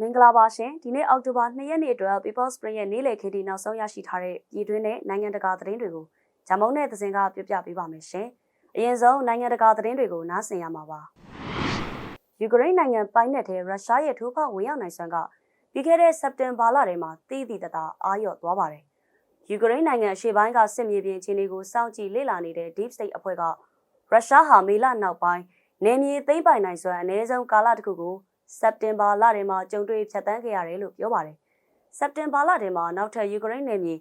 မင်္ဂလာပါရှင်ဒီနေ့အောက်တိုဘာ2ရက်နေ့အတွက် People Spring ရဲ့နေ့လည်ခင်းတီနောက်ဆုံးရရှိထားတဲ့ပြည်တွင်းနဲ့နိုင်ငံတကာသတင်းတွေကိုဂျမုံနဲ့သတင်းကပြပြပေးပါမယ်ရှင်အရင်ဆုံးနိုင်ငံတကာသတင်းတွေကိုနားဆင်ရမှာပါယူကရိန်းနိုင်ငံပိုင်းနယ်ထဲရုရှားရဲ့ထိုးဖောက်ဝင်ရောက်နိုင်စွမ်းကပြီးခဲ့တဲ့စက်တင်ဘာလထဲမှာတည်တည်တသာအာရုံသွားပါတယ်ယူကရိန်းနိုင်ငံအရှေ့ပိုင်းကစစ်မြေပြင်အခြေအနေကိုစောင့်ကြည့်လေ့လာနေတဲ့ Deep State အဖွဲ့ကရုရှားဟာမေလနောက်ပိုင်းနေမြေသိမ့်ပိုင်နိုင်စွမ်းအနည်းဆုံးကာလတစ်ခုကို စက်တင်ဘာလထဲမှာကြုံတွေ့ဖြတ်တန်းခဲ့ရတယ်လို့ပြောပါတယ်။စက်တင်ဘာလထဲမှာနောက်ထပ်ယူကရိန်းနယ်မြေ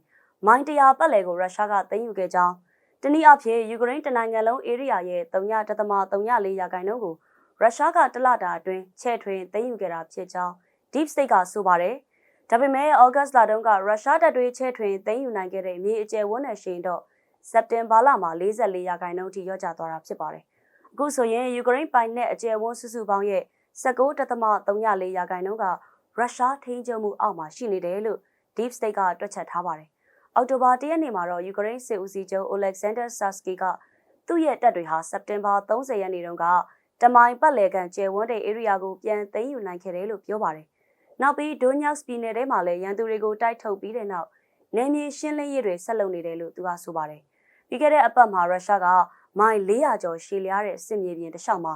မိုင်းတရာပတ်လည်ကိုရုရှားကသိမ်းယူခဲ့ကြောင်းတနည်းအားဖြင့်ယူကရိန်းတနိုင်ငံလုံးဧရိယာရဲ့3.34ရာခိုင်နှုန်းကိုရုရှားကတလတာအတွင်းချဲ့ထွင်သိမ်းယူခဲ့တာဖြစ်ကြောင်း Deep State ကဆိုပါတယ်။ဒါပေမဲ့ဩဂတ်လတုန်းကရုရှားတပ်တွေချဲ့ထွင်သိမ်းယူနိုင်ခဲ့တဲ့မြေအကျယ်ဝန်းတဲ့ရှင်တော့စက်တင်ဘာလမှာ44ရာခိုင်နှုန်းထိရော့ကျသွားတာဖြစ်ပါတယ်။အခုဆိုရင်ယူကရိန်းပိုင်နက်အကျယ်ဝန်းစုစုပေါင်းရဲ့ 19.34ရာခိုင်နှုန်းကရုရှားထိန်းချုပ်မှုအောက်မှာရှိနေတယ်လို့ Deep State ကတွက်ချက်ထားပါတယ်။အောက်တိုဘာ၁ရက်နေ့မှာတော့ယူကရိန်းစစ်ဦးစီးချုပ် Alexander Sasky ကသူ့ရဲ့တပ်တွေဟာစက်တင်ဘာ30ရက်နေ့တုန်းကတမိုင်ပတ်လည်ကန်ကျယ်ဝန်းတဲ့ area ကိုပြန်သိမ်းယူနိုင်ခဲ့တယ်လို့ပြောပါတယ်။နောက်ပြီး Donetsk ပြည်နယ်ထဲမှာလည်းရန်သူတွေကိုတိုက်ထုတ်ပြီးတဲ့နောက်နယ်မြေရှင်းလင်းရေးတွေဆက်လုပ်နေတယ်လို့သူကဆိုပါတယ်။ပြီးခဲ့တဲ့အပတ်မှာရုရှားကမိုင်400ကျော်ရှည်လျားတဲ့စစ်မြေပြင်တစ်လျှောက်မှာ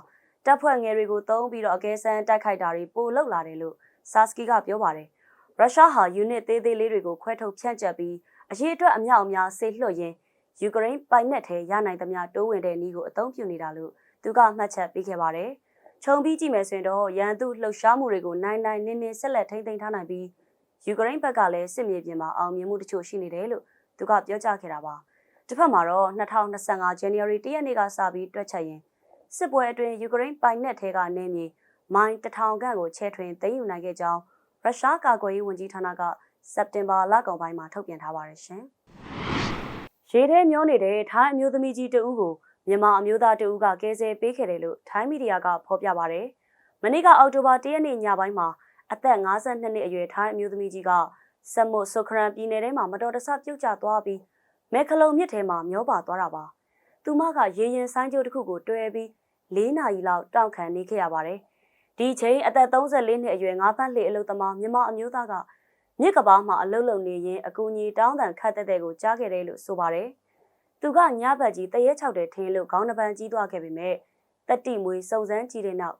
တပ်ဖွဲ့ငယ်တွေကိုတုံးပြီးတော့အကဲဆန်းတိုက်ခိုက်တာတွေပိုလုပ်လာတယ်လို့ဆာစကီကပြောပါတယ်။ရုရှားဟာယူနစ်သေးသေးလေးတွေကိုခွဲထုတ်ဖြန့်ကျက်ပြီးအရေးအတွက်အမြောက်အများဆေးလွှတ်ရင်းယူကရိန်းပိုင်နက်ထဲရနိုင်သမျှတိုးဝင်တဲ့နည်းကိုအသုံးပြုနေတာလို့သူကမှတ်ချက်ပေးခဲ့ပါတယ်။ခြုံပြီးကြည့်မယ်ဆိုရင်တော့ရန်သူလှုပ်ရှားမှုတွေကိုနိုင်နိုင်နင်းနင်းဆက်လက်ထိန်းသိမ်းထားနိုင်ပြီးယူကရိန်းဘက်ကလည်းစစ်မြေပြင်မှာအောင်မြင်မှုတချို့ရှိနေတယ်လို့သူကပြောကြားခဲ့တာပါ။တစ်ဖက်မှာတော့2025 January 1ရက်နေ့ကစပြီးတွက်ချက်ရင် စစ်ပွဲအတွင်းယူကရိန်းပိုင်နက်ထဲကနေမြေမိုင်းတထောင်ခန့်ကိုချဲထွင်သိမ်းယူနိုင်ခဲ့ကြောင်းရုရှားကာကွယ်ရေးဝန်ကြီးဌာနကစက်တင်ဘာလကုန်ပိုင်းမှာထုတ်ပြန်ထားပါတယ်ရှင်။ရေထဲမျောနေတဲ့ထိုင်းအမျိုးသမီးကြီးတဦးကိုမြန်မာအမျိုးသားတဦးကကယ်ဆယ်ပေးခဲ့တယ်လို့ထိုင်းမီဒီယာကဖော်ပြပါတယ်။မနေ့ကအောက်တိုဘာ၁ရက်နေ့ညပိုင်းမှာအသက်52နှစ်အရွယ်ထိုင်းအမျိုးသမီးကြီးကစမုတ်ဆိုခရန်ပြည်နယ်ထဲမှာမတော်တဆပြုတ်ကျသွားပြီးမဲခလုံမြစ်ထဲမှာမျောပါသွားတာပါ။သူမကရေရင်ဆိုင်ကျိုးတစ်ခုကိုတွဲပြီး ၄နာရီလောက်တောက်ခံနေခဲ့ရပါတယ်။ဒီချိန်အသက်34နှစ်အရွယ်ငါးဖက်လှေအလုသမားမြမအမျိုးသားကမြစ်ကပားမှာအလုလုံနေရင်အကူအညီတောင်းတန်ခတ်တဲ့တဲ့ကိုကြားခဲ့တယ်လို့ဆိုပါတယ်။သူကညဘက်ကြီးတရဲချောက်တဲ့ထင်းလို့ခေါင်းနှပန်းကြီးသွားခဲ့ပေမဲ့တက်တိမွေစုံစမ်းကြည့်တဲ့နောက်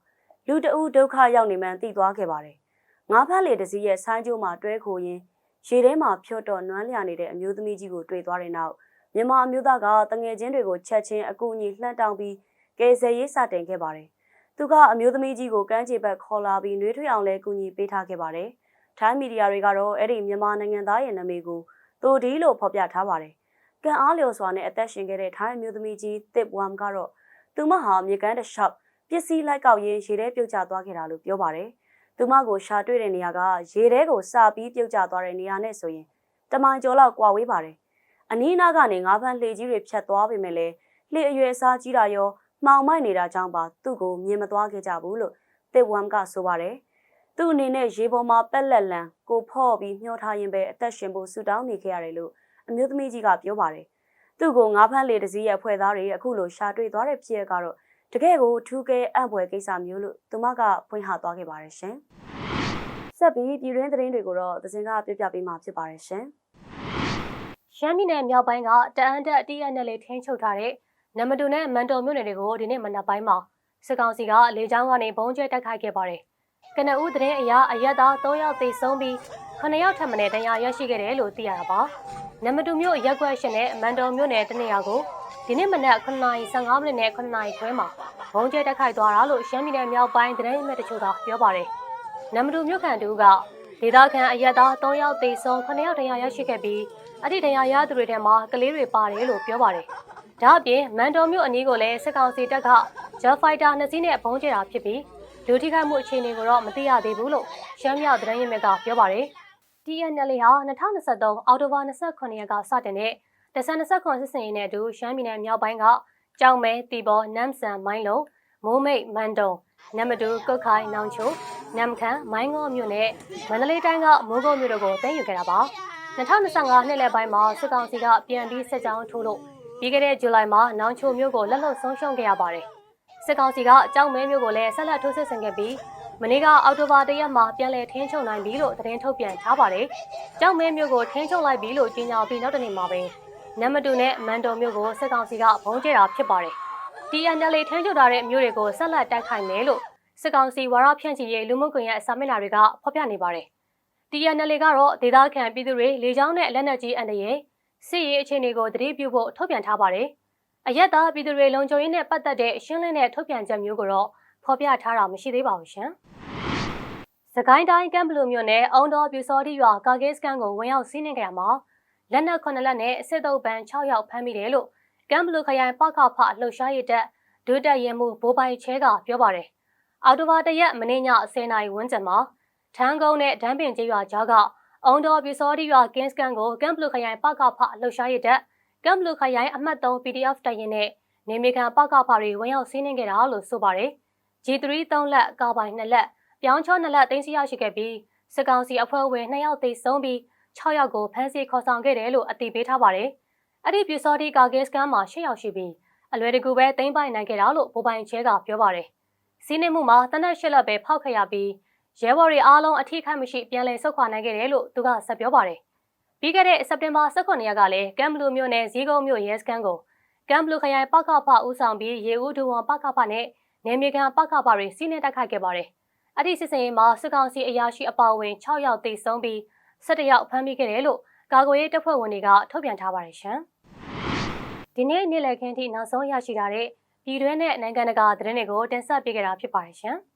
လူတအုပ်ဒုက္ခရောက်နေမှန်းသိသွားခဲ့ပါတယ်။ငါးဖက်လှေတစ်စီးရဲ့ဆိုင်းကျိုးမှာတွဲခိုရင်ရေထဲမှာဖြော့တော့နွမ်းလျာနေတဲ့အမျိုးသမီးကြီးကိုတွေ့သွားတဲ့နောက်မြန်မာအမျိုးသားကတငယ်ချင်းတွေကိုချက်ချင်းအကူအညီလှမ်းတောင်းပြီး ကယ်ဆယ်ရေးစတင်ခဲ့ပါတယ်။သူကအမျိုးသမီးကြီးကိုကမ်းခြေဘက်ခေါ်လာပြီးနှွေးထွေးအောင်လဲကူညီပေးထားခဲ့ပါတယ်။ထိုင်းမီဒီယာတွေကတော့အဲ့ဒီမြန်မာနိုင်ငံသားရဲ့နာမည်ကိုတိုဒီလို့ဖော်ပြထားပါတယ်။ကံအားလျော်စွာနဲ့အသက်ရှင်ခဲ့တဲ့ထိုင်းအမျိုးသမီးကြီးတစ်ဝမ်ကတော့သူမဟာမြေကမ်းတစ်လျှောက်ပစ္စည်းလိုက်ကောက်ရင်းရေထဲပြုတ်ကျသွားခဲ့တာလို့ပြောပါတယ်။သူမကိုရှာတွေ့တဲ့နေရာကရေထဲကိုစပြီးပြုတ်ကျသွားတဲ့နေရာနဲ့ဆိုရင်တမိုင်ကျော်လောက်ကွာဝေးပါတယ်။အနီးအနားကနေငါးဖမ်းလှေကြီးတွေဖြတ်သွားပေမဲ့လည်းလှေအရွယ်အစားကြီးတာရော မှောင်မိုက်နေတာကြောင့်ပါသူ့ကိုမြင်မသွားခဲ့ကြဘူးလို့တစ်ဝမ်ကဆိုပါတယ်။သူ့အနေနဲ့ရေပေါ်မှာပက်လက်လန်ကိုဖော့ပြီးမျှောထားရင်ပဲအသက်ရှင်ဖို့ဆူတောင်းနေခဲ့ရတယ်လို့အမျိုးသမီးကြီးကပြောပါတယ်။သူ့ကိုငါးဖမ်းလေတစည်းရဲ့ဖွဲ့သားတွေအခုလိုရှာတွေ့သွားတဲ့ဖြစ်ရကတော့တကယ်ကိုထူးကဲအံ့ဖွယ်ကိစ္စမျိုးလို့သူမကဖွင့်ဟသွားခဲ့ပါတယ်ရှင်။ဆက်ပြီးပြည်တွင်းသတင်းတွေကိုတော့သစင်ကပြပြပေးမှာဖြစ်ပါတယ်ရှင်။ရှမ်းပြည်နယ်မြောက်ပိုင်းကတအန်းတက်အတီးအနဲ့လေးထိန်းချုပ်ထားတဲ့ နမတူနဲ့မန်တုံမြို့နယ်တွေကိုဒီနေ့မနက်ပိုင်းမှာစစ်ကောင်စီကလေကြောင်းကနေဘုံကျဲတိုက်ခိုက်ခဲ့ပါတယ်။ကနဦးသတင်းအရအရက်သား3ယောက်သေဆုံးပြီး9ယောက်ထပ်မံတရားရရှိခဲ့တယ်လို့သိရတာပါ။နမတူမြို့ရက်ကွက်ရှင်နဲ့မန်တုံမြို့နယ်တနေရာကိုဒီနေ့မနက်9:15မိနစ်နဲ့9:00ခွဲမှာဘုံကျဲတိုက်ခိုက်သွားတာလို့ရှမ်းပြည်နယ်မြောက်ပိုင်းသတင်းမှတ်တချို့ကပြောပါတယ်။နမတူမြို့ခံတူကဒေသခံအရက်သား3ယောက်သေဆုံး9ယောက်တရားရရှိခဲ့ပြီးအဲ့ဒီတရားရသူတွေထဲမှာကလေးတွေပါတယ်လို့ပြောပါတယ်။ ဒါအပြင်မန်တော်မြို့အနီးကိုလည်းစစ်ကောင်စီတပ်ကဂျက်ဖိုက်တာနှစ်စီးနဲ့ပုံကျဲတာဖြစ်ပြီးလူထိခိုက်မှုအခြေအနေကိုတော့မသိရသေးဘူးလို့ရှမ်းမြောက်သတင်းရင်းမြစ်ကပြောပါတယ်။ TNL ဟာ2023အောက်တိုဘာ29ရက်ကစတင်တဲ့ဒဇန်29စစ်စင်ရေးနဲ့အတူရှမ်းပြည်နယ်မြောက်ပိုင်းကကြောင်မဲတီဘောနမ်ဆန်မိုင်းလုံးမိုးမိတ်မန်တုံနမတူကုတ်ခိုင်နောင်ချိုနမ်ခမ်းမိုင်းငေါမြို့နဲ့မန္တလေးတိုင်းကမိုးကုတ်မြို့တို့ကိုသိမ်းယူခဲ့တာပါ2025နှစ်လယ်ပိုင်းမှာစစ်ကောင်စီကပြန်ပြီးစစ်ကြောင်းထိုးလို့ ပြီးခဲ့တဲ့ဇူလိုင်မှာနောင်ချိုမြို့ကိုလက်လွတ်ဆုံးရှုံးခဲ့ရပါတယ်စစ်ကောင်စီကကြောင်မဲမြို့ကိုလည်းဆက်လက်ထိုးစစ်ဆင်ခဲ့ပြီးမနေ့ကအောက်တိုဘာတရက်မှာပြန်လည်ထင်းချုပ်နိုင်ပြီလို့သတင်းထုတ်ပြန်ထားပါတယ်။ကြောက်မဲမျိုးကိုထင်းချုပ်လိုက်ပြီလို့ကြေညာပြီးနောက်တနေ့မှာပဲနမတူနဲ့မန်တုံမျိုးကိုစစ်ကောင်စီကဘုံကျဲတာဖြစ်ပါတယ်။ TNL ထင်းချုပ်ထားတဲ့မျိုးတွေကိုဆက်လက်တိုက်ခိုက်မယ်လို့စစ်ကောင်စီဝါရဖြန့်ချီရေးလူမှုကွန်ရက်စာမျက်နှာတွေကဖော်ပြနေပါတယ်။ TNL ကတော့ဒေသခံပြည်သူတွေလေကြောင်းနဲ့လက်နက်ကြီးအန္တရာယ် စစ်ရေးအခြေအနေကိုသတိပြုဖို့ထုတ်ပြန်ထားပါတယ်။အရက်သားပြည်သူတွေလုံခြုံရေးနဲ့ပတ်သက်တဲ့ရှင်းလင်းတဲ့ထုတ်ပြန်ချက်မျိုးကိုတော့ဖော်ပြထားတာမရှိသေးပါဘူးရှင်။စကိုင်းတိုင်းကမ်ဘလူမြို့နယ်အုံတော်ပြူစောတိရွာကာကဲစကန်ကိုဝင်ရောက်စီးနင်းကြရမှာလက်နက်9လက်နဲ့စစ်တုပ်ပန်း6ယောက်ဖမ်းမိတယ်လို့ကမ်ဘလူခရိုင်ပကဖလှုပ်ရှားရတဲ့ဒုတက်ရဲမှုဘိုးပိုင်ချဲကပြောပါတယ်။အော်တိုဘာတရက်မနေ့ည10:00နာရီဝန်းကျင်မှာထန်းကုန်းနဲ့ဒန်းပင်ကျေးရွာကြားက အုံတော်ပြူစောတိရွာကင်းစကန်ကိုကမ်ဘလူခရိုင်ပကဖလှုပ်ရှားရတဲ့ကမ်ဘလူခရိုင်အမှတ်3 PDF တရင်နဲ့နေမီကန်ပကဖတွေဝင်ရောက်စီးနင်းခဲ့တာလို့ဆိုပါတယ်။ G3 3လက်ကာပိုင်2လက်ပြောင်းချော2လက်တင်းစီရရှိခဲ့ပြီးစစ်ကောင်စီအဖွဲ့ဝင်2ယောက်သေဆုံးပြီး6ယောက်ကိုဖမ်းဆီးခေါ်ဆောင်ခဲ့တယ်လို့အတည်ပြုထားပါတယ်။အဲ့ဒီပြူစောတိကာကဲစကန်မှာ6ယောက်ရှိပြီးအလွယ်တကူပဲသိမ်းပိုက်နိုင်ခဲ့တာလို့ဗိုလ်ပိုင်ချဲကပြောပါတယ်။စီးနင်းမှုမှာတနက်၈လက်ပဲဖောက်ခရပြီး ရဲဘော်တွေအားလုံးအထိခိုက်မရှိပြန်လည်ဆုတ်ခွာနိုင်ခဲ့တယ်လို့သူကဆက်ပြောပါတယ်။ပြီးခဲ့တဲ့စက်တင်ဘာ18ရက်ကလည်းကမ်ဘလူမြို့နယ်ဇီးကုန်းမြို့ရဲစခန်းကိုကမ်ဘလူခရိုင်ပကဖဦးဆောင်ပြီးရေဦးဒူဝန်ပကဖနဲ့နေမြေကန်ပကဖတွေစီးနင်းတိုက်ခိုက်ခဲ့ပါတယ်။အဲ့ဒီစစ်စင်ရေးမှာစစ်ကောင်စီအရာရှိအပါအဝင်6ယောက်သေဆုံးပြီး17ယောက်ဖမ်းမိခဲ့တယ်လို့ကာကွယ်ရေးတပ်ဖွဲ့ဝင်တွေကထုတ်ပြန်ထားပါတယ်ရှင်။ဒီနေ့နေ့လည်ခင်းထိနောက်ဆုံးရရှိထားတဲ့ပြည်တွင်းနဲ့နိုင်ငံတကာသတင်းတွေကိုတင်ဆက်ပေးကြတာဖြစ်ပါတယ်ရှင်။